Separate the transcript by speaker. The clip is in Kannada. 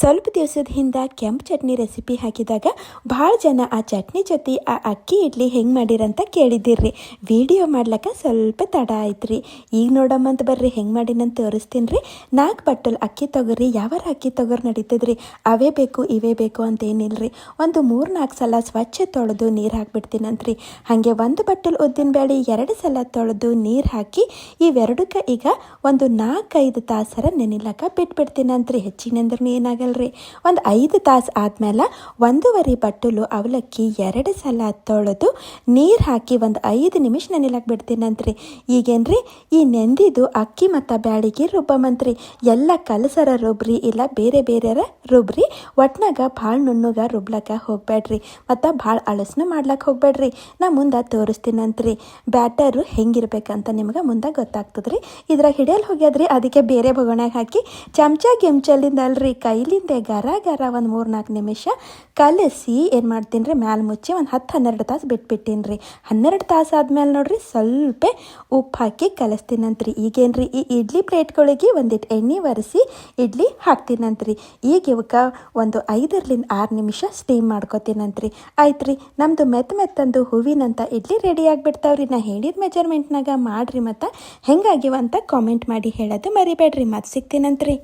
Speaker 1: ಸ್ವಲ್ಪ ದಿವಸದ ಹಿಂದೆ ಕೆಂಪು ಚಟ್ನಿ ರೆಸಿಪಿ ಹಾಕಿದಾಗ ಭಾಳ ಜನ ಆ ಚಟ್ನಿ ಜೊತೆ ಆ ಅಕ್ಕಿ ಇಡ್ಲಿ ಹೆಂಗೆ ಮಾಡಿರಂತ ಕೇಳಿದ್ದೀರಿ ವಿಡಿಯೋ ಮಾಡ್ಲಿಕ್ಕೆ ಸ್ವಲ್ಪ ತಡ ಆಯ್ತ್ರಿ. ಈಗ ನೋಡಮ್ಮಂತ ಬರ್ರಿ, ಹೆಂಗೆ ಮಾಡಿನಂತ ತೋರಿಸ್ತೀನಿ ರೀ ನಾಲ್ಕು ಬಟ್ಟಲ್ ಅಕ್ಕಿ ತೊಗೊರಿ, ಯಾವಾರ ಅಕ್ಕಿ ತೊಗರಿ ನಡೀತದ್ರಿ. ಅವೇ ಬೇಕು, ಇವೇ ಬೇಕು ಅಂತ ರೀ ಒಂದು ಮೂರು ನಾಲ್ಕು ಸಲ ಸ್ವಚ್ಛ ತೊಳೆದು ನೀರು ಹಾಕ್ಬಿಡ್ತೀನಂತ್ರಿ. ಹಾಗೆ ಒಂದು ಬಟ್ಟಲ್ ಉದ್ದಿನ ಬೇಳೆ ಎರಡು ಸಲ ತೊಳೆದು ನೀರು ಹಾಕಿ, ಇವೆರಡಕ್ಕೆ ಈಗ ಒಂದು ನಾಲ್ಕೈದು ತಾಸರ ನೆನಿಲಕ್ಕ ಬಿಟ್ಬಿಡ್ತೀನಂತ್ರಿ. ಹೆಚ್ಚಿಗೆ ಅಂದ್ರೆ ಏನಾಗಲ್ರಿ ಒಂದು ಐದು ತಾಸು ಆದ್ಮೇಲೆ ಒಂದೂವರೆ ಬಟ್ಟಲು ಅವಲಕ್ಕಿ ಎರಡು ಸಲ ತೊಳೆದು ನೀರು ಹಾಕಿ ಒಂದು ಐದು ನಿಮಿಷ ನೆನಿಲಕ್ಕೆ ಬಿಡ್ತೀನಂತ್ರಿ. ಈಗೇನ್ರಿ? ಈ ನೆಂದಿದ್ದು ಅಕ್ಕಿ ಮತ್ತು ಬ್ಯಾಳಿಗೆ ರುಬ್ಬಮಂತ್ರಿ ಎಲ್ಲ ಕಲಸರ ರುಬ್ರಿ, ಇಲ್ಲ ಬೇರೆ ಬೇರೆರ ರುಬ್ರಿ. ಒಟ್ನಾಗ ಭಾಳ ನುಣ್ಣುಗ ರುಬ್ಲಕ್ಕ ಹೋಗ್ಬೇಡ್ರಿ ಮತ್ತು ಭಾಳ ಅಳಸ್ನು ಮಾಡ್ಲಕ್ಕೆ ಹೋಗ್ಬೇಡ್ರಿ ನಾ ಮುಂದೆ ತೋರಿಸ್ತೀನಂತ್ರಿ. ಬ್ಯಾಟರು ಹೆಂಗಿರ್ಬೇಕಂತ ನಿಮ್ಗೆ ಮುಂದೆ ಗೊತ್ತಾಗ್ತದ್ರಿ. ಇದ್ರಾಗ ಹಿಡಿಯಲು ಹೋಗ್ಯದ್ರಿ. ಅದಕ್ಕೆ ಬೇರೆ ಬೊಗಣ್ಯಾಗ ಹಾಕಿ. ಚಮಚ ಗಿಮ್ಚಲಿಂದ ಅಲ್ರಿ ಕೈಲಿಂದ ಗರ ಗರ ಒಂದು ಮೂರು ನಾಲ್ಕು ನಿಮಿಷ ಕಲಸಿ ಏನು ಮಾಡ್ತೀನಿ ರೀ, ಮ್ಯಾಲೆ ಮುಚ್ಚಿ ಒಂದು ಹತ್ತು ಹನ್ನೆರಡು ತಾಸು ಬಿಟ್ಬಿಟ್ಟಿನಿ ರೀ. ಹನ್ನೆರಡು ತಾಸು ಆದಮೇಲೆ ನೋಡಿರಿ ಸ್ವಲ್ಪ ಉಪ್ಪು ಹಾಕಿ ಕಲಿಸ್ತೀನಂತ್ರಿ. ಈಗೇನ್ರಿ, ಈ ಇಡ್ಲಿ ಪ್ಲೇಟ್ಗಳಿಗೆ ಒಂದಿಟ್ಟು ಎಣ್ಣೆ ಒರೆಸಿ ಇಡ್ಲಿ ಹಾಕ್ತೀನಂತ್ರಿ. ಈಗ ಇವಕ್ಕೆ ಒಂದು ಐದರಿಂದ ಆರು ನಿಮಿಷ ಸ್ಟೀಮ್ ಮಾಡ್ಕೊತೀನಂತ್ರಿ. ಆಯ್ತು ರೀ ನಮ್ಮದು ಮೆತ್ತ ಮೆತ್ತಂದು ಹೂವಿನಂತ ಇಡ್ಲಿ ರೆಡಿ ಆಗಿಬಿಡ್ತಾವ್ರಿ. ನಾ ಹೇಳಿದ ಮೆಜರ್ಮೆಂಟ್ನಾಗ ಮಾಡಿರಿ ಮತ್ತು ಹೆಂಗಾಗಿವಂತ ಕಾಮೆಂಟ್ ಮಾಡಿ ಹೇಳೋದು ಮರಿಬೇಡ್ರಿ. ಮತ್ತೆ ಸಿಗ್ತೀನಂತ್ರಿ.